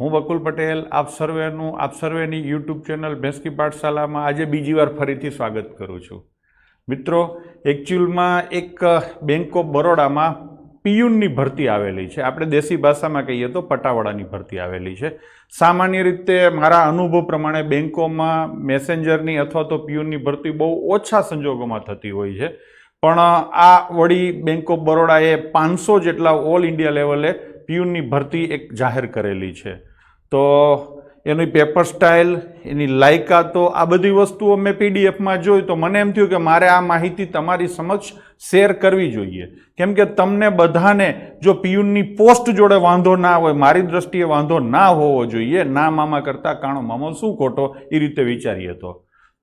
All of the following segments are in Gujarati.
હું વકુલ પટેલ, આપ સર્વેનું, આપ સર્વેની યુટ્યુબ ચેનલ ભેંસકી પાઠશાલામાં આજે બીજી વાર ફરીથી સ્વાગત કરું છું. મિત્રો, એકચ્યુઅલમાં એક બેંક ઓફ બરોડામાં પિયુનની ભરતી આવેલી છે. આપણે દેશી ભાષામાં કહીએ તો પટાવાળાની ભરતી આવેલી છે. સામાન્ય રીતે મારા અનુભવ પ્રમાણે બેંકોમાં મેસેન્જરની અથવા તો પિયુનની ભરતી બહુ ઓછા સંજોગોમાં થતી હોય છે. પણ આ વળી બેંક ઓફ બરોડાએ પાંચસો જેટલા ઓલ ઇન્ડિયા લેવલે પિયુનની ભરતી એક જાહેર કરેલી છે. તો એની પેપર સ્ટાઇલ, એની લાયકાતો, આ બધી વસ્તુઓ મેં પીડીએફમાં જોઈ તો મને એમ થયું કે મારે આ માહિતી તમારી સમક્ષ શેર કરવી જોઈએ. કેમ કે તમને બધાને જો પિયુનની પોસ્ટ જોડે વાંધો ના હોય, મારી દ્રષ્ટિએ વાંધો ના હોવો જોઈએ, ના મામા કરતાં કાણો મામો શું ખોટો, એ રીતે વિચારીએ તો.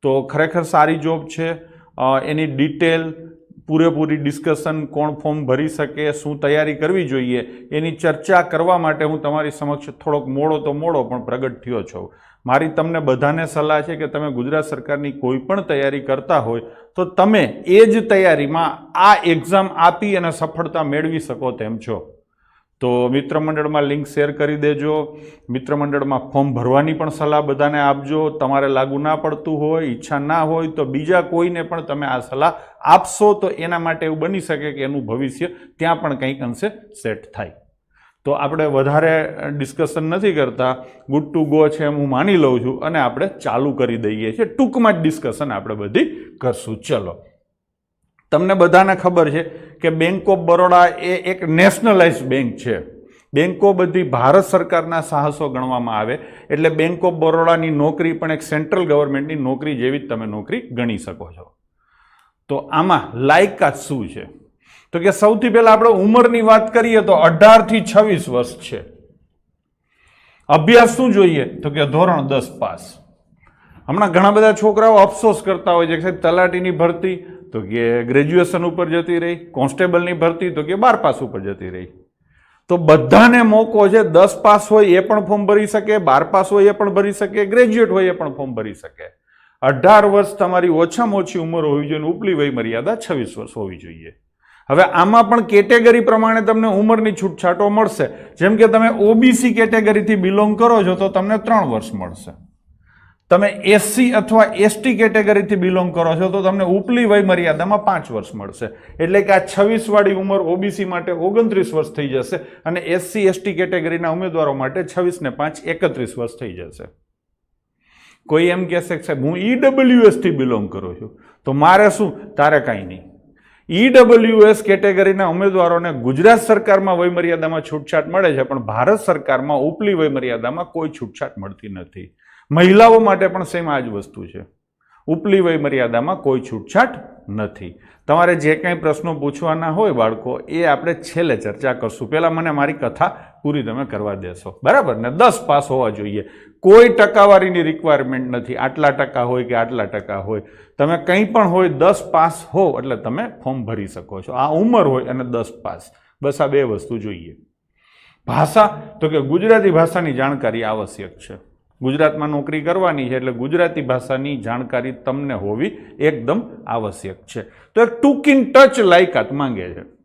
તો ખરેખર સારી જોબ છે. એની ડિટેલ પૂરેપૂરી ડિસ્કશન કોણ ફોર્મ ભરી શકે, શું તૈયારી કરવી જોઈએ, એની ચર્ચા કરવા માટે હું તમારી સમક્ષ થોડોક મોડો તો મોડો પણ પ્રગટ થયો છું. મારી તમને બધાને સલાહ છે કે તમે ગુજરાત સરકારની કોઈ પણ તૈયારી કરતા હોય, તો તમે એ જ તૈયારીમાં આ એક્ઝામ આપી અને સફળતા મેળવી શકો તેમ છો. તો મિત્ર મંડળમાં લિંક શેર કરી દેજો. મિત્ર મંડળમાં ફોર્મ ભરવાની પણ સલાહ બધાને આપજો. તમારે લાગુ ના પડતું હોય, ઈચ્છા ના હોય તો બીજા કોઈને પણ તમે આ સલાહ આપશો તો એના માટે એવું બની શકે કે એનું ભવિષ્ય ત્યાં પણ કંઈક અંશે સેટ થાય. તો આપણે વધારે ડિસ્કશન નથી કરતા. ગુડ ટુ ગો છે એમ હું માની લઉં છું અને આપણે ચાલુ કરી દઈએ છીએ. ટૂંકમાં જ ડિસ્કશન આપણે બધી કરશું. ચલો. તમને બધાને ખબર છે કે બેંક ઓફ બરોડા એ એક નેશનલાઇઝ બેંક છે. બેંકો બધી ભારત સરકારના સાહસો ગણવામાં આવે. એટલે બેંક ઓફ બરોડાની નોકરી પણ એક સેન્ટ્રલ ગવર્મેન્ટની નોકરી જેવી જ તમે નોકરી ગણી શકો છો. તો આમાં લાયકાત શું છે? તો કે સૌથી પહેલાં આપણે ઉંમરની વાત કરીએ તો અઢારથી છવ્વીસ વર્ષ છે. અભ્યાસ શું જોઈએ? તો કે ધોરણ દસ પાસ. હમણાં ઘણા બધા છોકરાઓ અફસોસ કરતા હોય છે કે સાહેબ, તલાટીની ભરતી તો કે ગ્રેજ્યુએશન ઉપર જતી રહી કોન્સ્ટેબલની ભરતી તો કે બાર પાસ ઉપર જતી રહી. તો બધાને મોકો છે, દસ પાસ હોય એ પણ ફોર્મ ભરી શકે, બાર પાસ હોય એ પણ ભરી શકે ગ્રેજ્યુએટ હોય એ પણ ફોર્મ ભરી શકે. અઢાર વર્ષ તમારી ઓછામાં ઓછી ઉંમર હોવી જોઈએ ઉપલી વય મર્યાદા છવ્વીસ વર્ષ હોવી જોઈએ. હવે આમાં પણ કેટેગરી પ્રમાણે તમને ઉંમરની છૂટછાટો મળશે. જેમ કે તમે ઓબીસી કેટેગરીથી બિલોંગ કરો છો, તો તમને ત્રણ વર્ષ મળશે. તમે એસસી અથવા એસટી કેટેગરીથી બિલોંગ કરો છો, તો તમને ઉપલી વય મર્યાદામાં પાંચ વર્ષ મળશે. એટલે કે આ છવ્વીસ વાળી ઉંમર ઓબીસી માટે ઓગણત્રીસ વર્ષ થઈ જશે અને એસસી એસટી કેટેગરીના ઉમેદવારો માટે છવ્વીસ ને પાંચ એકત્રીસ વર્ષ થઈ જશે. કોઈ એમ કહેશે કે સાહેબ, હું ઈડબ્લ્યુએસથી બિલોંગ કરું છું. તો મારે શું? તારે કાંઈ નહીં. ઈડબ્લ્યુએસ કેટેગરીના ઉમેદવારોને ગુજરાત સરકારમાં વયમર્યાદામાં છૂટછાટ મળે છે, પણ ભારત સરકારમાં ઉપલી વયમર્યાદામાં કોઈ છૂટછાટ મળતી નથી. મહિલાઓ માટે પણ સેમ આ જ વસ્તુ છે. ઉપલી વય મર્યાદામાં કોઈ છૂટછાટ નથી. તમારે જે કંઈ પ્રશ્નો પૂછવાના હોય બાળકો, એ આપણે છેલ્લે ચર્ચા કરશું. પહેલાં મને મારી કથા પૂરી તમે કરવા દેશો. બરાબર ને? દસ પાસ હોવા જોઈએ. કોઈ ટકાવારીની રિક્વાયરમેન્ટ નથી. આટલા ટકા હોય કે આટલા ટકા હોય. તમે કંઈ પણ હોય, દસ પાસ હો એટલે તમે ફોર્મ ભરી શકો છો. આ ઉંમર હોય અને દસ પાસ. બસ આ બે વસ્તુ જોઈએ. ભાષા, તો કે ગુજરાતી ભાષાની જાણકારી આવશ્યક છે. ગુજરાતમાં નોકરી કરવાની છે એટલે ગુજરાતી ભાષાની જાણકારી તમને હોવી એકદમ આવશ્યક છે. તો એક ટૂંકીન ટચ લાયકાત માંગે છે.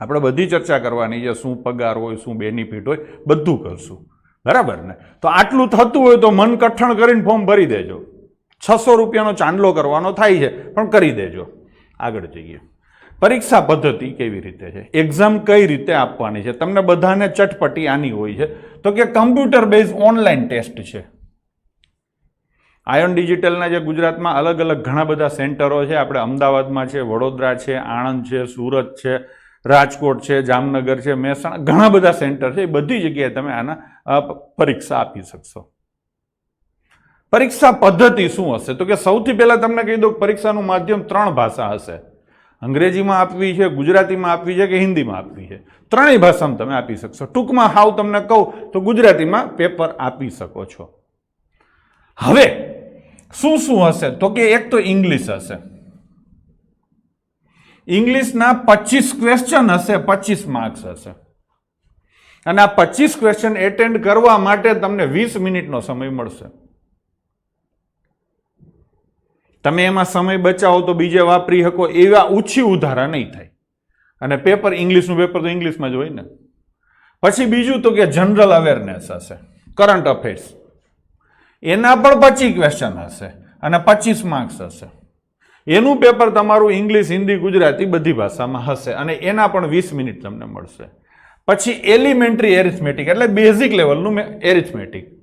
આપણે બધી ચર્ચા કરવાની છે, શું પગાર હોય, શું બેનિફિટ હોય, બધું કરશું. બરાબર ને? તો આટલું થતું હોય તો મન કઠણ કરીને ફોર્મ ભરી દેજો. છસો રૂપિયાનો ચાંદલો કરવાનો થાય છે, પણ કરી દેજો. આગળ જઈએ. પરીક્ષા પદ્ધતિ કેવી રીતે છે? એક્ઝામ કઈ રીતે આપવાની છે? તમને બધાને ચટપટી આની હોય છે. તો કે કમ્પ્યુટર બેઝ ઓનલાઈન ટેસ્ટ છે. આયોન ડિજિટલના જે ગુજરાતમાં અલગ અલગ ઘણા બધા સેન્ટરો છે. આપણે અમદાવાદમાં છે, વડોદરા છે, આણંદ છે, સુરત છે, રાજકોટ છે, જામનગર છે, મહેસાણા, ઘણા બધા સેન્ટર છે. એ બધી જગ્યાએ તમે આના પરીક્ષા આપી શકશો. પરીક્ષા પદ્ધતિ શું હશે? તો કે સૌથી પહેલાં તમને કહી દઉં પરીક્ષાનું માધ્યમ ત્રણ ભાષા હશે. અંગ્રેજીમાં આપવી છે, ગુજરાતીમાં આપવી છે કે હિન્દીમાં આપવી છે? ત્રણેય ભાષામાં તમે આપી શકશો. ટૂંકમાં હાવ તમને કહું તો ગુજરાતીમાં પેપર આપી શકો છો. હવે, શું શું હશે? તો કે એક તો ઇંગ્લિશ હશે. ઇંગ્લિશના પચીસ ક્વેશ્ચન હશે, પચીસ માર્ક્સ હશે. અને આ પચીસ ક્વેશ્ચન એટેન્ડ કરવા માટે તમને વીસ મિનિટનો સમય મળશે. તમે એમાં સમય બચાવો તો બીજે વાપરી શકો એવા ઓછી ઉધારા નહીં થાય. અને પેપર ઇંગ્લિશનું પેપર તો ઇંગ્લિશમાં જ હોય ને. પછી બીજું તો કે જનરલ અવેરનેસ હશે, કરંટ અફેર્સ. એના પણ પચીસ ક્વેશ્ચન હશે અને પચીસ માર્ક્સ હશે. એનું પેપર તમારું ઇંગ્લિશ, હિન્દી, ગુજરાતી બધી ભાષામાં હશે અને એના પણ વીસ મિનિટ તમને મળશે. પછી એલિમેન્ટરી એરિથમેટિક એટલે બેઝિક લેવલનું એરિથમેટિક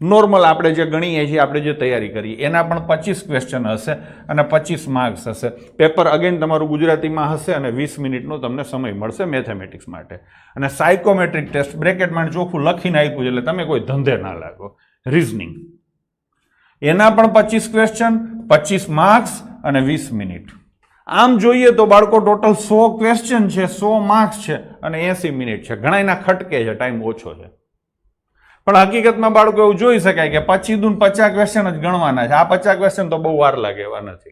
નોર્મલ આપણે જે ગણીએ છીએ, આપણે જે તૈયારી કરીએ, એના પણ પચીસ ક્વેશ્ચન હશે અને પચીસ માર્ક્સ હશે. પેપર અગેન તમારું ગુજરાતીમાં હશે અને વીસ મિનિટનો તમને સમય મળશે મેથેમેટિક્સ માટે. અને સાયકોમેટ્રિક ટેસ્ટ બ્રેકેટમાં ચોખ્ખું લખીને આપ્યું છે, એટલે તમે કોઈ ધંધે ના લાગો. રિઝનિંગ એના પણ પચીસ ક્વેશ્ચન પચીસ માર્ક્સ અને વીસ મિનિટ. આમ જોઈએ તો બાળકો ટોટલ સો ક્વેશ્ચન છે, સો માર્ક્સ છે અને એસી મિનિટ છે. ઘણા એના ખટકે છે ટાઈમ ઓછો છે. પણ હકીકતમાં બાળકો એવું જોઈ શકાય કે પચી દૂન પચાસ ક્વેશ્ચન જ ગણવાના છે. આ પચાસ ક્વેશ્ચન તો બહુ વાર લાગે એવા નથી.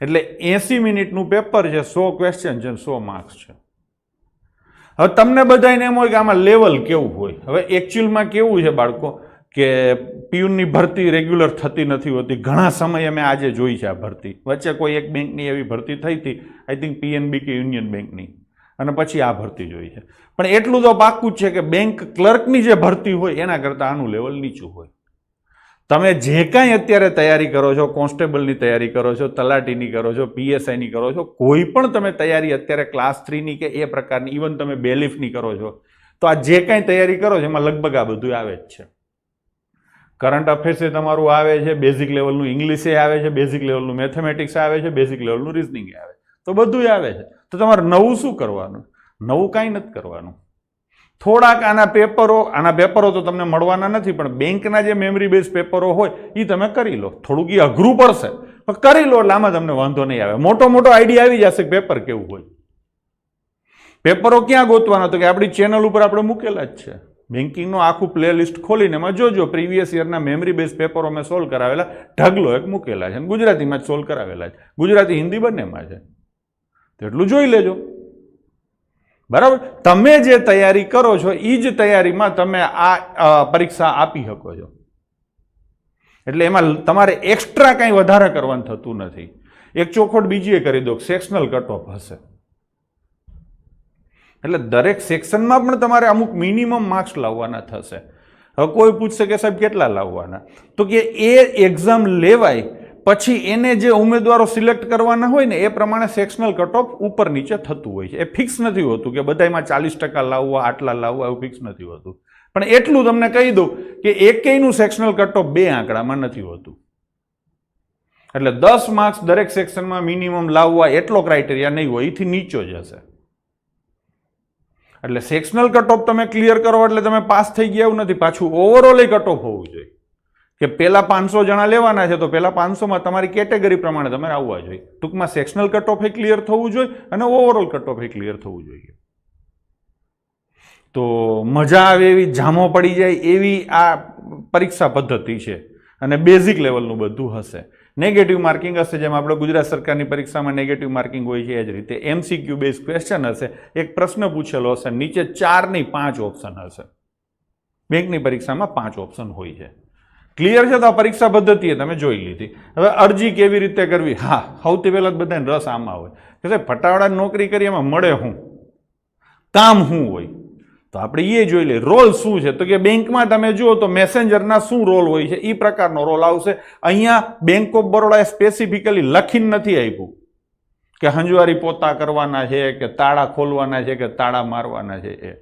એટલે એસી મિનિટનું પેપર છે, સો ક્વેશ્ચન છે સો માર્ક્સ છે. હવે તમને બધાને એમ હોય કે આમાં લેવલ કેવું હોય. હવે એકચ્યુઅલમાં કેવું છે બાળકો કે પીયુનની ભરતી રેગ્યુલર થતી નથી હોતી. ઘણા સમયે મેં આજે જોઈ છે આ ભરતી. વચ્ચે કોઈ એક બેંકની એવી ભરતી થઈ હતી. આઈ થિંક પીએનબી કે યુનિયન બેંકની અને પછી આ ભરતી જોઈ છે. પણ એટલું તો પાક્કું જ છે કે બેંક ક્લર્કની જે ભરતી હોય, એના કરતાં આનું લેવલ નીચું હોય. તમે જે કાંઈ અત્યારે તૈયારી કરો છો, કોન્સ્ટેબલની તૈયારી કરો છો, તલાટીની કરો છો, પીએસઆઈની કરો છો, કોઈ પણ તમે તૈયારી અત્યારે ક્લાસ થ્રીની કે એ પ્રકારની ઇવન તમે બેલીફની કરો છો, તો આ જે કાંઈ તૈયારી કરો છો, એમાં લગભગ આ બધું આવે જ છે. કરંટ અફેર્સે તમારું આવે છે બેઝિક લેવલનું ઇંગ્લિશે આવે છે બેઝિક લેવલનું મેથેમેટિક્સ આવે છે બેઝિક લેવલનું રિઝનિંગ આવે તો બધું આવે છે. તો તમારે નવું શું કરવાનું? નવું કાંઈ નથી કરવાનું. થોડાક આના પેપરો આના પેપરો તો તમને મળવાના નથી, પણ બેંકના જે મેમરી બેઝ પેપરો હોય એ તમે કરી લો. થોડુંક એ અઘરું પડશે. પણ કરી લો, એટલે આમાં તમને વાંધો નહીં આવે. મોટો મોટો આઈડિયા આવી જશે પેપર કેવું હોય. પેપરો ક્યાં ગોતવાના? તો કે આપણી ચેનલ ઉપર આપણે મૂકેલા જ છે. બેન્કિંગનું આખું પ્લે લિસ્ટ ખોલીને એમાં જોજો પ્રીવિયસ યરના મેમરી બેઝ પેપરો મેં સોલ્વ કરાવેલા. ઢગલો એક મૂકેલા છે. અને ગુજરાતીમાં જ સોલ્વ કરાવેલા છે. ગુજરાતી હિન્દી બંનેમાં છે. એટલું જોઈ લેજો. બરાબર? તમે જે તૈયારી કરો છો એ જ તૈયારીમાં તમે આ પરીક્ષા આપી શકો છો. એટલે એમાં તમારે એક્સ્ટ્રા કાંઈ વધારે કરવાનું થતું નથી. એક ચોખોટ બીજી એ કરી દો સેક્શનલ કટ ઓફ હશે. એટલે દરેક સેક્શનમાં પણ તમારે અમુક મિનિમમ માર્ક્સ લાવવાના થશે. હવે કોઈ પૂછશે કે સાહેબ કેટલા લાવવાના? તો કે એ એક્ઝામ લેવાય પછી એને જે ઉમેદવારો સિલેક્ટ કરવાના હોય ને, એ પ્રમાણે સેક્શનલ કટ ઓફ ઉપર નીચે થતું હોય છે. એ ફિક્સ નથી હોતું કે બધામાં ચાલીસ ટકા લાવવા, આટલા લાવવા એવું ફિક્સ નથી હોતું. પણ એટલું તમને કહી દઉં કે એકેયનું સેક્શનલ કટ ઓફ બે આંકડામાં નથી હોતું. એટલે દસ માર્ક્સ દરેક સેક્શનમાં મિનિમમ લાવવા એટલો ક્રાઇટેરિયા નહીં હોય એથી નીચો જ હશે. એટલે સેક્શનલ કટ ઓફ તમે ક્લિયર કરો એટલે તમે પાસ થઈ ગયા એવું નથી. પાછું ઓવરઓલ કટ ઓફ હોવું જોઈએ. કે પહેલાં પાંચસો જણા લેવાના છે, તો પહેલાં પાંચસોમાં તમારી કેટેગરી પ્રમાણે તમારે આવવા જોઈએ. ટૂંકમાં સેક્શનલ કટ ઓફ એ ક્લિયર થવું જોઈએ અને ઓવરઓલ કટ ઓફ એ ક્લિયર થવું જોઈએ. તો મજા આવે એવી, જામો પડી જાય એવી આ પરીક્ષા પદ્ધતિ છે અને બેઝિક લેવલનું બધું હશે. નેગેટિવ માર્કિંગ હશે, જેમ આપણે ગુજરાત સરકારની પરીક્ષામાં નેગેટિવ માર્કિંગ હોય છે, એ જ રીતે એમસીક્યુ બેઝ ક્વેશ્ચન હશે. એક પ્રશ્ન પૂછેલો હશે, નીચે ચારની પાંચ ઓપ્શન હશે. બેંકની પરીક્ષામાં પાંચ ઓપ્શન હોય છે. ક્લિયર છે તો આ પરીક્ષા પદ્ધતિએ તમે જોઈ લીધી. હવે અરજી કેવી રીતે કરવી? હા, સૌથી પહેલાં જ બધાને રસ આમાં હોય. કે સાહેબ ફટાવડા નોકરી કરી એમાં મળે શું કામ શું હોય? તો આપણે એ જોઈ લઈએ. રોલ શું છે? તો કે બેંકમાં તમે જુઓ તો મેસેન્જરના શું રોલ હોય છે? એ પ્રકારનો રોલ આવશે. અહીંયા બેંક ઓફ બરોડાએ સ્પેસિફિકલી લખીને નથી આપ્યું. કે હંજવારી પોતા કરવાના છે, કે તાળા ખોલવાના છે, કે તાળા મારવાના છે, એ.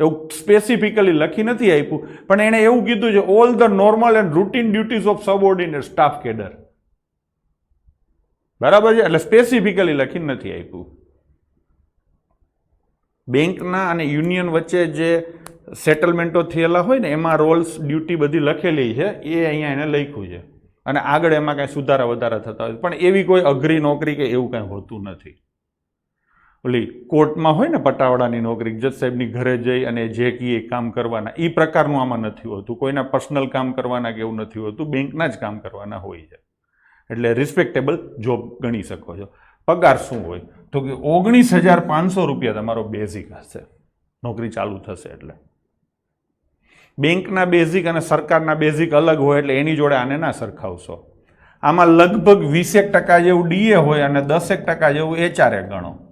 એવું સ્પેસિફિકલી લખી નથી આપ્યું, પણ એણે એવું કીધું છે all the normal and routine duties of subordinate staff cadre બરાબર છે? એટલે સ્પેસિફિકલી લખી નથી આપ્યું. બેંકના અને યુનિયન વચ્ચે જે સેટલમેન્ટો થયેલા હોય ને, એમાં રોલ્સ ડ્યુટી બધી લખેલી છે, એ અહીંયા એને લખ્યું છે. અને આગળ એમાં કાંઈ સુધારા વધારા થતા હોય. પણ એવી કોઈ અઘરી નોકરી કે એવું કાંઈ હોતું નથી. ઓલી કોર્ટમાં હોય ને પટાવાળાની નોકરી, જજ સાહેબની ઘરે જઈ અને જે કીએ કામ કરવાના. એ પ્રકારનું આમાં નથી હોતું. કોઈના પર્સનલ કામ કરવાના કે એવું નથી હોતું. બેંકના જ કામ કરવાના હોય છે. એટલે રિસ્પેક્ટેબલ જોબ ગણી શકો છો. પગાર શું હોય? તો કે ઓગણીસ હજાર પાંચસો રૂપિયા તમારો બેઝિક હશે. નોકરી ચાલુ થશે એટલે. બેંકના બેઝિક અને સરકારના બેઝિક અલગ હોય એટલે એની જોડે આને ના સરખાવશો. આમાં લગભગ વીસેક ટકા જેવું ડીએ હોય અને દસેક ટકા જેવું એચઆરએ ગણો.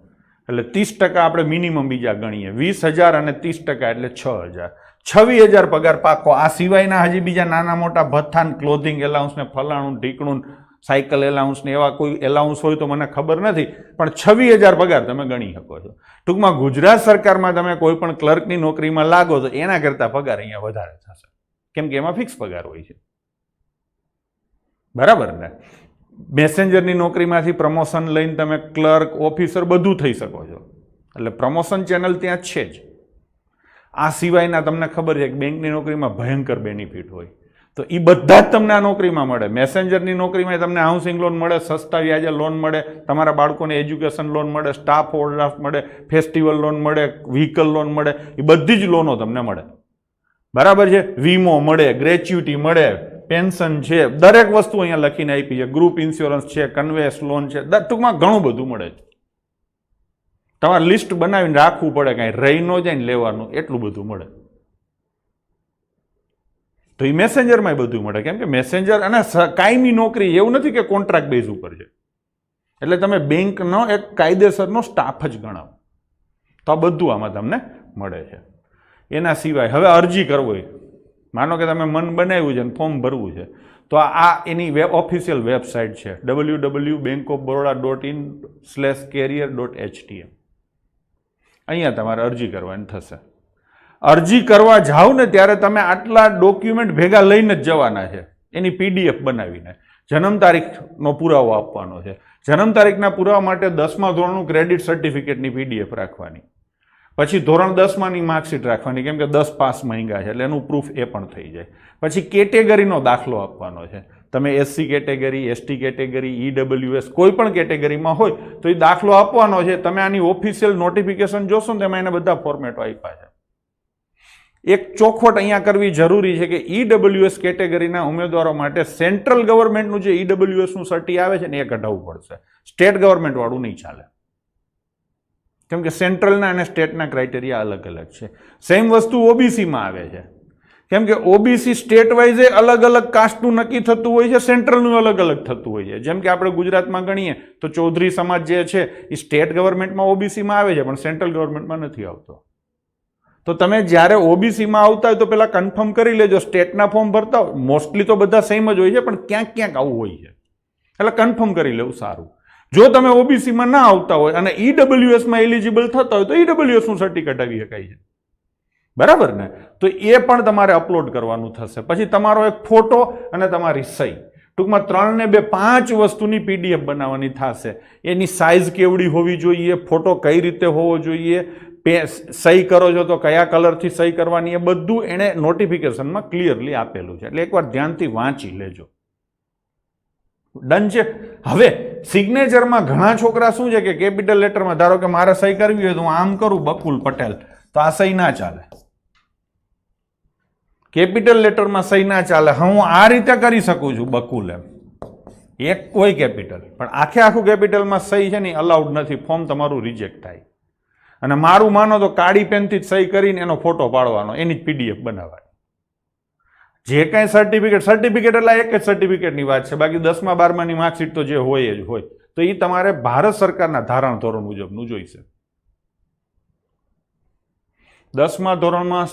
એટલે ત્રીસ ટકા આપણે મિનિમમ બીજા ગણીએ. વીસ હજાર અને ત્રીસ ટકા એટલે છ હજાર. છવ્વીસ હજાર પગાર પાકો. આ સિવાયના હજી બીજા નાના મોટા ભથ્થાન ક્લોધિંગ એલાઉન્સ ને ફલાણું, ઢીકણું સાયકલ એલાઉન્સ ને એવા કોઈ એલાઉન્સ હોય તો મને ખબર નથી, પણ છવ્વીસ હજાર પગાર તમે ગણી શકો છો. ટૂંકમાં ગુજરાત સરકારમાં તમે કોઈ પણ ક્લર્કની નોકરીમાં લાગો તો એના કરતાં પગાર અહીંયા વધારે થશે. કેમ કે એમાં ફિક્સ પગાર હોય છે. બરાબર ને? મેસેન્જરની નોકરીમાંથી પ્રમોશન લઈને તમે ક્લર્ક ઓફિસર બધું થઈ શકો છો. એટલે પ્રમોશન ચેનલ ત્યાં છે જ. આ સિવાયના તમને ખબર છે કે બેંકની નોકરીમાં ભયંકર બેનિફિટ હોય. તો એ બધા જ તમને આ નોકરીમાં મળે. મેસેન્જરની નોકરીમાં તમને હાઉસિંગ લોન મળે, સસ્તા વ્યાજે લોન મળે, તમારા બાળકોને એજ્યુકેશન લોન મળે સ્ટાફ ઓવરડ્રાફ્ટ મળે ફેસ્ટિવલ લોન મળે વ્હીકલ લોન મળે એ બધી જ લોનો તમને મળે. બરાબર છે? વીમો મળે ગ્રેચ્યુટી મળે પેન્શન છે, દરેક વસ્તુ અહીંયા લખીને આપી છે. ગ્રુપ ઇન્સ્યોરન્સ છે કન્વેસ લોન છે ટૂંકમાં ઘણું બધું મળે છે. તમારે લિસ્ટ બનાવીને રાખવું પડે, કાંઈ રહી ન જાય ને લેવાનું, એટલું બધું મળે. તો એ મેસેન્જરમાં બધું મળે. કેમ કે મેસેન્જર અને કાયમી નોકરી એવું નથી કે કોન્ટ્રાક્ટ બેઝ ઉપર છે. એટલે તમે બેંકનો એક કાયદેસરનો સ્ટાફ જ ગણાવો. તો આ બધું આમાં તમને મળે છે. એના સિવાય હવે અરજી કરવો હોય. માનો કે તમે મન બનાવ્યું છે અને ફોર્મ ભરવું છે, તો આ એની વેબ ઓફિશિયલ વેબસાઇટ છે W W bank of Baroda dot in slash career dot HTM અહીંયા તમારે અરજી કરવાની થશે. અરજી કરવા જાઓ ને ત્યારે તમે આટલા ડોક્યુમેન્ટ ભેગા લઈને જ જવાના છે. એની પીડીએફ બનાવીને. જન્મ તારીખનો પુરાવો આપવાનો છે. જન્મ તારીખના પુરાવા માટે દસમા ધોરણનું ક્રેડિટ સર્ટિફિકેટની પીડીએફ રાખવાની. પછી ધોરણ દસમાંની માર્કશીટ રાખવાની, કેમ કે દસ પાસ માંગ્યા છે, એટલે એનું પ્રૂફ એ પણ થઈ જાય. પછી કેટેગરીનો દાખલો આપવાનો છે. તમે SC category ST category EWS કોઈ પણ કેટેગરીમાં હોય, તો એ દાખલો આપવાનો છે. તમે આની ઓફિશિયલ નોટિફિકેશન જોશો ને, તેમાં એને બધા ફોર્મેટો આપ્યા છે. એક ચોખવટ અહીંયા કરવી જરૂરી છે કે ઈડબ્લ્યુએસ કેટેગરીના ઉમેદવારો માટે સેન્ટ્રલ ગવર્મેન્ટનું જે ઈડબ્લ્યુએસનું સર્ટી આવે છે ને, એ કઢાવવું પડશે. સ્ટેટ ગવર્મેન્ટવાળું નહીં ચાલે. કેમ કે સેન્ટ્રલના અને સ્ટેટના ક્રાઇટેરિયા અલગ અલગ છે. સેમ વસ્તુ ઓબીસીમાં આવે છે. કેમ કે ઓબીસી સ્ટેટ વાઇઝે અલગ અલગ કાસ્ટનું નક્કી થતું હોય છે, સેન્ટ્રલનું અલગ અલગ થતું હોય છે. જેમ કે આપણે ગુજરાતમાં ગણીએ, તો ચૌધરી સમાજ જે છે એ સ્ટેટ ગવર્મેન્ટમાં ઓબીસીમાં આવે છે, પણ સેન્ટ્રલ ગવર્મેન્ટમાં નથી આવતો. તો તમે જ્યારે ઓબીસીમાં આવતા હોય તો પહેલાં કન્ફર્મ કરી લેજો, સ્ટેટના ફોર્મ ભરતા હોય. મોસ્ટલી તો બધા સેમ જ હોય છે, પણ ક્યાંક ક્યાંક આવું હોય છે. એટલે કન્ફર્મ કરી લેવું સારું. જો તમે ઓબીસીમાં ના આવતા હોય અને ઈડબ્લ્યુએસમાં એલિજિબલ થતા હોય તો ઈડબ્લ્યુએસનું સર્ટિફિકેટ કઢાવી શકાય છે. બરાબર ને? તો એ પણ તમારે અપલોડ કરવાનું થશે. પછી તમારો એક ફોટો અને તમારી સહી. ટૂંકમાં ત્રણ ને બે પાંચ વસ્તુની પીડીએફ બનાવવાની થશે. એની સાઇઝ કેવડી હોવી જોઈએ, ફોટો કઈ રીતે હોવો જોઈએ, પે, સહી કરો છો તો કયા કલરથી સહી કરવાની, એ બધું એણે નોટિફિકેશનમાં ક્લિયરલી આપેલું છે. એટલે એકવાર ધ્યાનથી વાંચી લેજો. ડન છે. હવે સિગ્નેચરમાં ઘણા છોકરા શું છે કે કેપિટલ લેટરમાં ધારો કે મારે સહી કરવી હોય તો હું આમ કરું, બકુલ પટેલ. તો આ સહી ના ચાલે. કેપિટલ લેટરમાં સહી ના ચાલે. હું આ રીતે કરી શકું છું, બકુલ એમ. એક કોઈ કેપિટલ પણ આખે આખું કેપિટલમાં સહી છે ને અલાઉડ નથી. ફોર્મ તમારું રિજેક્ટ થાય. અને મારું માનો તો કાળી પેનથી જ સહી કરીને એનો ફોટો પાડવાનો, એની જ પીડીએફ બનાવવાની જે કાંઈ સર્ટિફિકેટ સર્ટિફિકેટ એટલે એક જ સર્ટિફિકેટની વાત છે. બાકી દસમા, બારમાની માર્કશીટ તો જે હોય જ હોય. તો એ તમારે ભારત સરકારના ધારણ ધોરણ મુજબનું જોઈશે. દસમા ધોરણમાં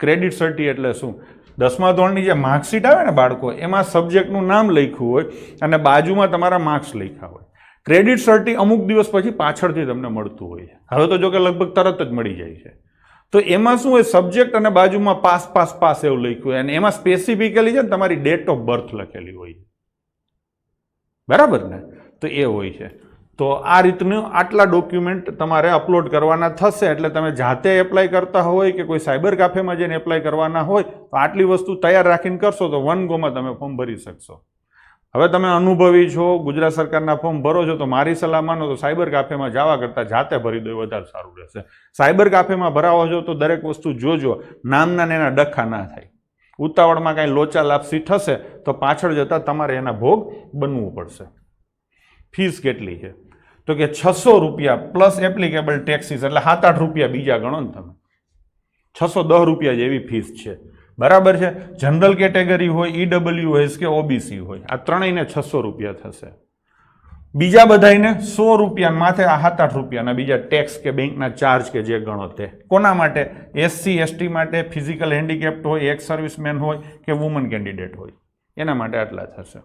ક્રેડિટ સર્ટી એટલે શું? દસમા ધોરણની જે માર્કશીટ આવે ને બાળકો, એમાં સબ્જેક્ટનું નામ લખ્યું હોય અને બાજુમાં તમારા માર્ક્સ લખ્યા હોય. ક્રેડિટ સર્ટી અમુક દિવસ પછી પાછળથી તમને મળતું હોય હવે તો જો કે લગભગ તરત જ મળી જાય છે. તો એમાં શું એ સબ્જેક્ટ અને બાજુમાં પાસ પાસ પાસ એવું લખ્યું અને એમાં સ્પેસિફિકલી છે ને, તમારી ડેટ ઓફ બર્થ લખેલી હોય બરાબર ને? તો એ હોય છે. તો આ રીતનું આટલા ડોક્યુમેન્ટ તમારે અપલોડ કરવાના થશે, એટલે તમે જાતે એપ્લાય કરતા હોય કે કોઈ સાયબર કાફેમાં જઈને એપ્લાય કરવાના હોય, તો આટલી વસ્તુ તૈયાર રાખીને કરશો તો વન ગોમાં તમે ફોર્મ ભરી શકશો. હવે તમે અનુભવી છો, ગુજરાત સરકારના ફોર્મ ભરો છો, તો મારી સલાહ માનો તો સાયબર કાફેમાં જવા કરતાં જાતે ભરી દો વધારે સારું રહેશે. સાયબર કાફેમાં ભરાવો છો તો દરેક વસ્તુ જોજો, નામના ને એના ડખા ના થાય. ઉતાવળમાં કાંઈ લોચા લાપસી થશે તો પાછળ જતાં તમારે એના ભોગ બનવું પડશે. ફીસ કેટલી છે? તો કે છસો રૂપિયા પ્લસ એપ્લિકેબલ ટેક્સીસ, એટલે સાત આઠ રૂપિયા બીજા ગણો ને તમે. છસો દસ રૂપિયા જેવી ફીસ છે. બરાબર છે? જનરલ કેટેગરી હોય ઈડબલ્યુ એસ કે ઓબીસી હોય. આ ત્રણેયને છસો રૂપિયા થશે. બીજા બધાને સો રૂપિયા માથે સાત આઠ રૂપિયાના બીજા ટેક્સ કે બેંકના ચાર્જ કે જે ગણો તે. કોના માટે? એસસી એસટી માટે ફિઝિકલ હેન્ડીકેપ્ટ હોય એક સર્વિસમેન હોય કે વુમન કેન્ડિડેટ હોય. એના માટે આટલા થશે.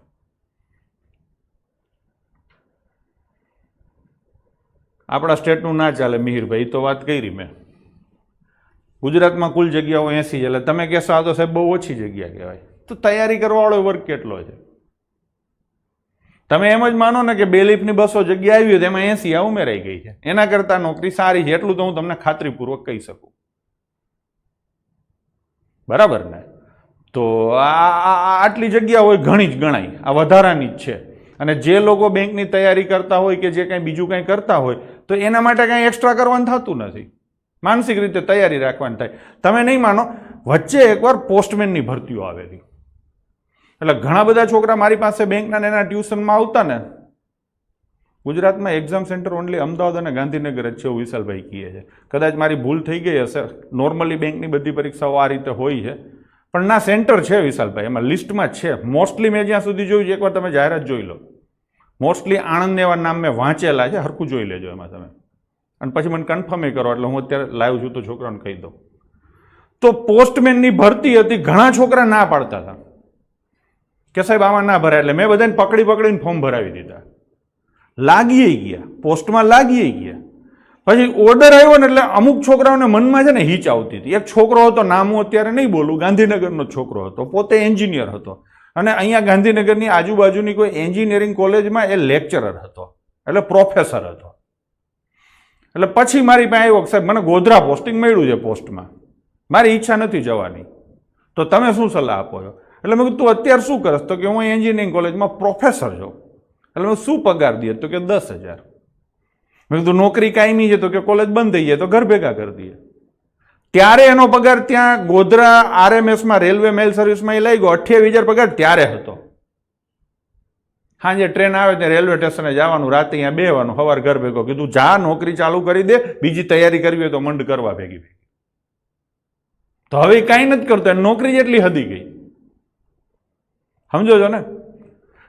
આપણા સ્ટેટનું ના ચાલે, મિહિરભાઈ તો વાત કરી મેં. ગુજરાતમાં કુલ જગ્યાઓ એસી છે. એટલે તમે કહેશો આ તો સાહેબ બહુ ઓછી જગ્યા કહેવાય. તો તૈયારી કરવાવાળો વર્ગ કેટલો છે? તમે એમ જ માનો ને કે બેલીફની બસો જગ્યા આવી હોય તો એમાં એસી આ ઉમેરાઈ ગઈ છે. એના કરતાં નોકરી સારી છે એટલું તો હું તમને ખાતરીપૂર્વક કહી શકું. બરાબર ને? તો આ આટલી જગ્યા હોય ઘણી જ ગણાય. આ વધારાની જ છે. અને જે લોકો બેંકની તૈયારી કરતા હોય કે જે કંઈ બીજું કંઈ કરતા હોય તો એના માટે કંઈ એક્સ્ટ્રા કરવાનું થતું નથી. માનસિક રીતે તૈયારી રાખવાની થાય. તમે નહીં માનો, વચ્ચે એકવાર પોસ્ટમેનની ભરતીઓ આવેલી. એટલે ઘણા બધા છોકરા મારી પાસે બેંકના ને એના ટ્યુશનમાં આવતા ને. ગુજરાતમાં એક્ઝામ સેન્ટર ઓનલી અમદાવાદ અને ગાંધીનગર જ છે એવું વિશાલભાઈ કહે છે. કદાચ મારી ભૂલ થઈ ગઈ હશે. નોર્મલી બેંકની બધી પરીક્ષાઓ આ રીતે હોય છે. પણ ના સેન્ટર છે વિશાલભાઈ. એમાં લિસ્ટમાં છે. મોસ્ટલી મેં જ્યાં સુધી જોયું છે, એકવાર તમે જાહેરાત જોઈ લો. મોસ્ટલી આણંદ એવા નામ મેં વાંચેલા છે. હરખું જોઈ લેજો એમાં તમે. અને પછી મને કન્ફર્મ કરો, એટલે હું અત્યારે લાઈવ છું તો છોકરાને કહી દઉં. તો પોસ્ટમેનની ભરતી હતી, ઘણા છોકરા ના પાડતા હતા. કે સાહેબ, આમાં ના ભરાય, એટલે મેં બધાને પકડી પકડીને ફોર્મ ભરાવી દીધા. લાગીએ ગયા પોસ્ટમાં લાગીએ ગયા. પછી ઓર્ડર આવ્યો ને એટલે અમુક છોકરાઓને મનમાં છે ને હિચ આવતી હતી. એક છોકરો હતો, નામ હું અત્યારે નહીં બોલું, ગાંધીનગરનો છોકરો હતો, પોતે એન્જિનિયર હતો. અને અહીંયા ગાંધીનગરની આજુબાજુની કોઈ એન્જિનિયરિંગ કોલેજમાં એ લેક્ચરર હતો, એટલે પ્રોફેસર હતો. એટલે પછી મારી પાસે આવ્યો સાહેબ, મને ગોધરા પોસ્ટિંગ મળ્યું છે પોસ્ટમાં મારી ઈચ્છા નથી જવાની. તો તમે શું સલાહ આપો છો? એટલે મેં કીધું, તું અત્યારે શું કરસ? તો કે, હું એન્જિનિયરિંગ કોલેજમાં પ્રોફેસર છું. એટલે મેં શું પગાર દઈએ? તો કે, દસ હજાર. મેં કીધું, નોકરી કાયમી છે તો કે કોલેજ બંધ થઈ જાય તો ઘર ભેગા કરી દઈએ. ત્યારે એનો પગાર ત્યાં ગોધરા આરએમએસમાં રેલવે મેલ સર્વિસમાં એ લઈ ગયો અઠ્યાવીસ હજાર પગાર ત્યારે હતો. સાંજે ટ્રેન આવે ત્યાં રેલવે સ્ટેશને જવાનું, રાતે અહીંયા બેવાનું, સવાર ઘર ભેગો. કીધું, જા, નોકરી ચાલુ કરી દે, બીજી તૈયારી કરવી હોય તો મંડ કરવા ભેગી ભેગી. તો હવે કાંઈ નથી કરતો નોકરી જેટલી હદી ગઈ. સમજો છો ને?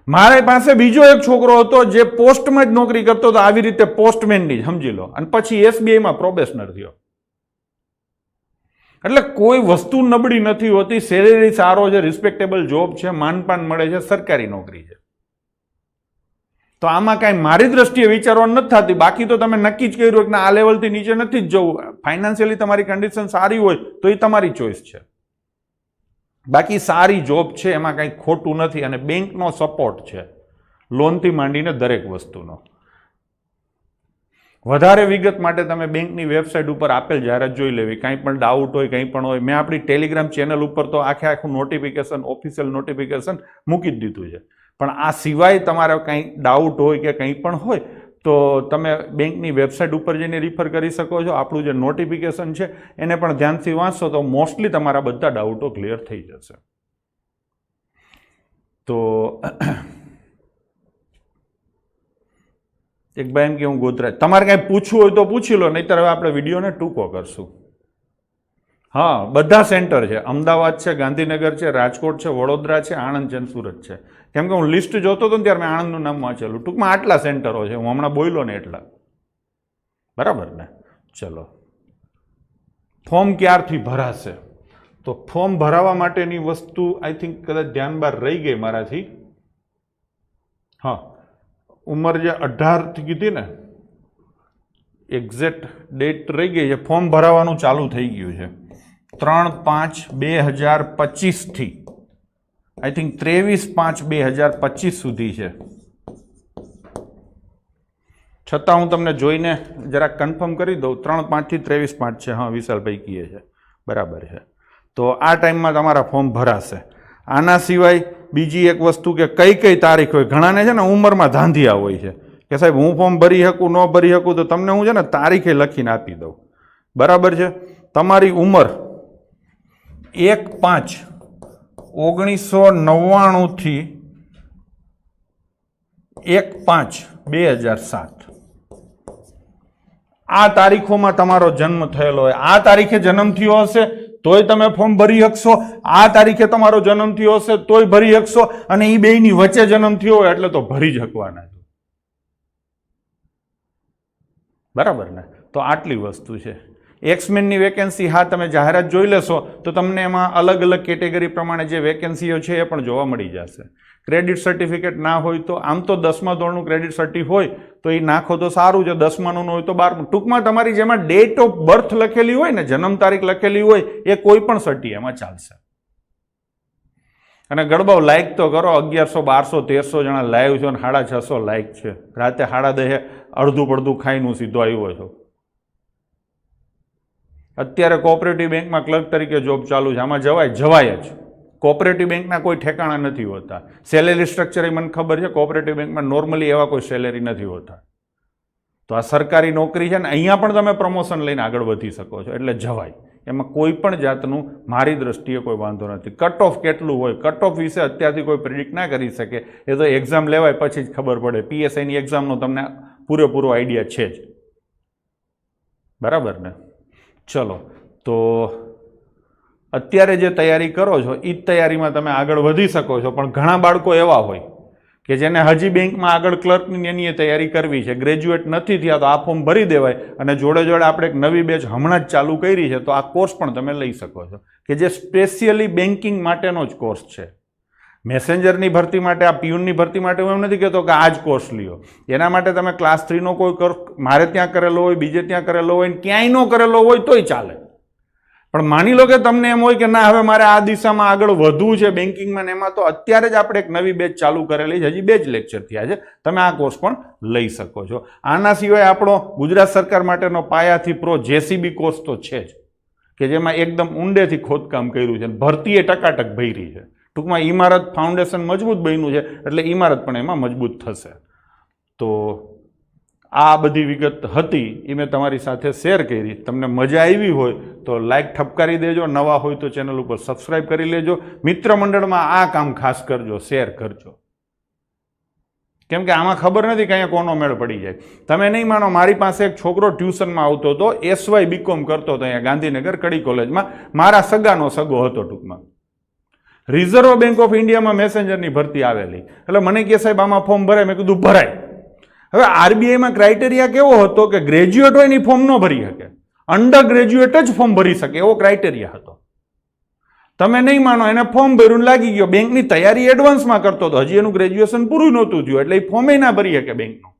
મારી પાસે બીજો એક છોકરો હતો જે પોસ્ટમાં જ નોકરી કરતો હતો, આવી રીતે પોસ્ટમેનની સમજી લો. અને પછી એસબીઆઈમાં પ્રોબેશનર થયો. એટલે કોઈ વસ્તુ નબળી નથી હોતી સેલેરી સારો છે રિસ્પેક્ટેબલ જોબ છે, માનપાન મળે છે, સરકારી નોકરી છે. તો આમાં કાંઈ મારી દ્રષ્ટિએ વિચારવાનું નથી થતી. બાકી તો તમે નક્કી જ કર્યું કે આ લેવલથી નીચે નથી જ જવું. ફાઇનાન્શિયલી તમારી કન્ડિશન સારી હોય તો એ તમારી ચોઈસ છે. બાકી સારી જોબ છે એમાં કાંઈ ખોટું નથી અને બેંકનો સપોર્ટ છે. લોનથી માંડીને દરેક વસ્તુનો. વધારે વિગત માટે તમે બેંકની વેબસાઇટ ઉપર આપેલ જાહેરાત જોઈ લેવી. કંઈ પણ ડાઉટ હોય, કંઈ પણ હોય, મેં આપણી ટેલિગ્રામ ચેનલ ઉપર તો આખે આખું નોટિફિકેશન ઓફિશિયલ નોટિફિકેશન મૂકી જ દીધું છે. પણ આ સિવાય તમારે કંઈ ડાઉટ હોય કે કંઈ પણ હોય, તો તમે બેંકની વેબસાઇટ ઉપર જઈને રિફર કરી શકો છો. આપણું જે નોટિફિકેશન છે, એને પણ ધ્યાનથી વાંચશો તો મોસ્ટલી તમારા બધા ડાઉટો ક્લિયર થઈ જશે. તો એક ભાઈ એમ કે હું ગોધરા તમારે કાંઈ પૂછવું હોય તો પૂછી લો, નહીંતર હવે આપણે વિડીયોને ટૂંકો કરશું. હા, બધા સેન્ટર છે. અમદાવાદ છે, ગાંધીનગર છે, રાજકોટ છે, વડોદરા છે, આણંદ છે અને સુરત છે. કેમ કે હું લિસ્ટ જોતો હતો ને ત્યારે મેં આણંદનું નામ વાંચેલું. ટૂંકમાં આટલા સેન્ટરો છે. હું હમણાં બોલ્યો ને એટલા. બરાબર ને? ચલો. ફોર્મ ક્યારથી ભરાશે? તો ફોર્મ ભરાવા માટેની વસ્તુ આઈ થિંક કદાચ ધ્યાન બહાર રહી ગઈ મારાથી. હા. ઉંમર જે અઢારથી કીધી ને એક્ઝેક્ટ ડેટ રહી ગઈ છે. ફોર્મ ભરાવાનું ચાલુ થઈ ગયું છે. ત્રણ પાંચ બે હજાર પચીસથી. આઈ થિંક ત્રેવીસ પાંચ બે હજાર પચીસ સુધી છે. છતાં હું તમને જોઈને જરાક કન્ફર્મ કરી દઉં, ત્રણ પાંચથી ત્રેવીસ પાંચ છે. હા, વિશાલભાઈ કહે છે. બરાબર છે. તો આ ટાઈમમાં તમારા ફોર્મ ભરાશે. આના સિવાય બીજી એક વસ્તુ કે કઈ કઈ તારીખ હોય, ઘણાને છે ને ઉંમરમાં ધાંધિયા હોય છે. કે સાહેબ, હું ફોર્મ ભરી શકું, ન ભરી શકું, તો તમને હું છે ને તારીખે લખીને આપી દઉં. બરાબર છે? તમારી ઉંમર એક પાંચ ઓગણીસો નવ્વાણુંથી એક પાંચ બે હજાર સાત. આ તારીખોમાં તમારો જન્મ થયેલો હોય. આ તારીખે જન્મ થયો હશે, તોય તમે ફોર્મ ભરી શકશો. આ તારીખે તમારો જન્મ થયો હશે, તોય ભરી શકશો. અને એ બેયની વચ્ચે જન્મ થયો હોય એટલે તો ભરી જ શકવાના બરાબર ને? તો આટલી વસ્તુ છે. એક્સમેનની વેકેન્સી હા તમે જાહેરાત જોઈ લેશો, તો તમને એમાં અલગ અલગ કેટેગરી પ્રમાણે જે વેકેન્સીઓ છે એ પણ જોવા મળી જશે. ક્રેડિટ સર્ટિફિકેટ ના હોય તો આમ તો દસમા ધોરણનું ક્રેડિટ સર્ટી હોય, તો એ નાખો તો સારું છે. દસમાનું હોય તો બારમું. ટૂંકમાં તમારી જેમાં ડેટ ઓફ બર્થ લખેલી હોય ને, જન્મ તારીખ લખેલી હોય, એ કોઈ પણ સર્ટી એમાં ચાલશે. અને ગડબાવ લાઇક તો કરો. અગિયારસો, બારસો, તેરસો જણા લાઈવ છો અને સાડા છસો લાઇક છે. રાતે સાડા દહે અડધું પડધું ખાઈને સીધો આવ્યો છું. અત્યારે કોઓપરેટિવ બેંકમાં ક્લર્ક તરીકે જોબ ચાલુ છે. આમાં જવાય જવાય જ. કોઓપરેટિવ બેંકના કોઈ ઠેકાણા નથી હોતા. સેલેરી સ્ટ્રક્ચર એ મને ખબર છે કોઓપરેટિવ બેંકમાં નોર્મલી એવા કોઈ સેલેરી નથી હોતા. તો આ સરકારી નોકરી છે ને, અહીંયા પણ તમે પ્રમોશન લઈને આગળ વધી શકો છો. એટલે જવાય. એમાં કોઈ પણ જાતનું મારી દ્રષ્ટિએ કોઈ વાંધો નથી. કટ ઓફ કેટલું હોય? કટ ઓફ વિશે અત્યારથી કોઈ પ્રિડિક્ટ ના કરી શકે. એ તો એક્ઝામ લેવાય પછી જ ખબર પડે. પીએસઆઈની એક્ઝામનો તમને પૂરેપૂરો આઈડિયા છે જ. બરાબર ને? ચલો, તો અત્યારે જે તૈયારી કરો છો એ જ તૈયારીમાં તમે આગળ વધી શકો છો. પણ ઘણા બાળકો એવા હોય કે જેને હજી બેંકમાં આગળ ક્લર્કની એની તૈયારી કરવી છે, ગ્રેજ્યુએટ નથી થયા તો આ ફોર્મ ભરી દેવાય અને જોડે જોડે આપણે એક નવી બેચ હમણાં જ ચાલુ કરી છે, તો આ કોર્સ પણ તમે લઈ શકો છો. કે જે સ્પેશિયલી બેન્કિંગ માટેનો જ કોર્સ છે. મેસેન્જરની ભરતી માટે, આ પિયુનની ભરતી માટે હું એમ નથી કહેતો કે આ જ કોર્સ લ્યો. એના માટે તમે ક્લાસ થ્રીનો કોઈ કોર્સ મારે ત્યાં કરેલો હોય, બીજે ત્યાં કરેલો હોય ક્યાંય ન કરેલો હોય તોય ચાલે. પણ માની લો કે તમને એમ હોય કે ના, હવે મારે આ દિશામાં આગળ વધવું છે બેન્કિંગમાં એમાં, તો અત્યારે જ આપણે એક નવી બેચ ચાલુ કરેલી છે. હજી બે જ લેક્ચર થયા છે. તમે આ કોર્સ પણ લઈ શકો છો. આના સિવાય આપણો ગુજરાત સરકાર માટેનો પાયાથી પ્રો જેસીબી કોર્સ તો છે જ, કે જેમાં એકદમ ઊંડેથી ખોદકામ કર્યું છે. ભરતી એ ટકાટક ભરી છે. ટૂંકમાં ઇમારત ફાઉન્ડેશન મજબૂત બન્યું છે, એટલે ઇમારત પણ એમાં મજબૂત થશે. તો આ બધી વિગત હતી, એ મેં તમારી સાથે શેર કરી. તમને મજા આવી હોય તો લાઇક ઠપકારી દેજો, નવા હોય તો ચેનલ ઉપર સબસ્ક્રાઈબ કરી લેજો. મિત્ર મંડળમાં આ કામ ખાસ કરજો શેર કરજો. કેમ કે આમાં ખબર નથી કે અહીંયા કોનો મેળ પડી જાય. તમે નહીં માનો, મારી પાસે એક છોકરો ટ્યુશનમાં આવતો હતો એસવાય બીકોમ કરતો હતો અહીંયા ગાંધીનગર કડી કોલેજમાં મારા સગાનો સગો હતો ટૂંકમાં. રિઝર્વ બેંક ઓફ ઇન્ડિયામાં મેસેન્જરની ભરતી આવેલી. એટલે મને કે સાહેબ, આમાં ફોર્મ ભરાય. મેં કીધું, ભરાય. હવે આરબીઆઈમાં ક્રાઇટેરિયા કેવો હતો કે ગ્રેજ્યુએટ હોય એની ફોર્મ ન ભરી શકે. અંડર ગ્રેજ્યુએટ જ ફોર્મ ભરી શકે, એવો ક્રાઇટેરિયા હતો. તમે નહીં માનો, એને ફોર્મ ભર્યું લાગી ગયો. બેંકની તૈયારી એડવાન્સમાં કરતો હતો. હજી એનું ગ્રેજ્યુએશન પૂરું નહોતું થયું, એટલે એ ફોર્મે ના ભરી શકે બેંકનું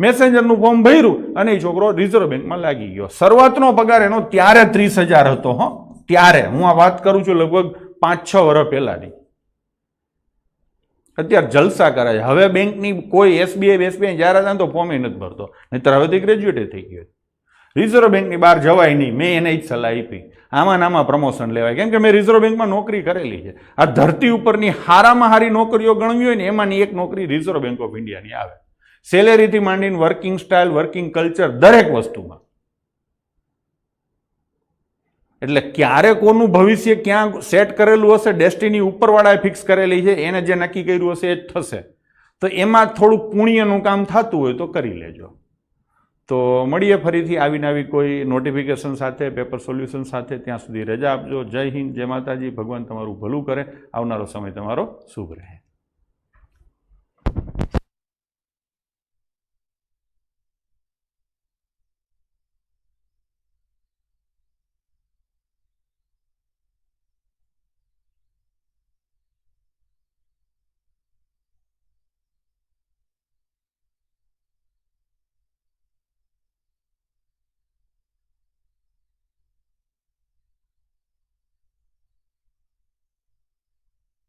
મેસેન્જરનું ફોર્મ ભર્યું અને એ છોકરો રિઝર્વ બેંકમાં લાગી ગયો. શરૂઆતનો પગાર એનો ત્યારે ત્રીસ હજાર હતો, હો. ત્યારે. હું આ વાત કરું છું લગભગ પાંચ છ વર્ષ પહેલાંની. અત્યારે જલસા કરે છે હવે બેંકની કોઈ એસબીઆઈ એસબીઆઈ હતા ને તો ફોર્મે નથી ભરતો. નહીતર તો ગ્રેજ્યુએટ થઈ ગયો. રિઝર્વ બેંકની બહાર જવાય નહીં. મેં એને જ સલાહ આપી. આમાં નામાં પ્રમોશન લેવાય. કેમ કે મેં રિઝર્વ બેંકમાં નોકરી કરેલી છે. આ ધરતી ઉપરની હારામાં હારી નોકરીઓ ગણવી હોય ને એમાંની એક નોકરી રિઝર્વ બેંક ઓફ ઇન્ડિયાની આવે. સેલેરીથી માંડીને વર્કિંગ સ્ટાઇલ વર્કિંગ કલ્ચર દરેક વસ્તુમાં. એટલે ક્યારે કોનું ભવિષ્ય ક્યાં સેટ કરેલું હશે ડેસ્ટિની ઉપરવાળાએ ફિક્સ કરેલી છે, એને જે નક્કી કર્યું હશે એ જ થશે. તો એમાં થોડુંક પુણ્યનું કામ થતું હોય તો કરી લેજો. તો મળીએ ફરીથી આવીને આવી કોઈ નોટિફિકેશન સાથે પેપર સોલ્યુશન સાથે, ત્યાં સુધી રજા આપજો. જય હિન્દ, જય માતાજી. ભગવાન તમારું ભલું કરે. આવનારો સમય તમારો શુભ રહે.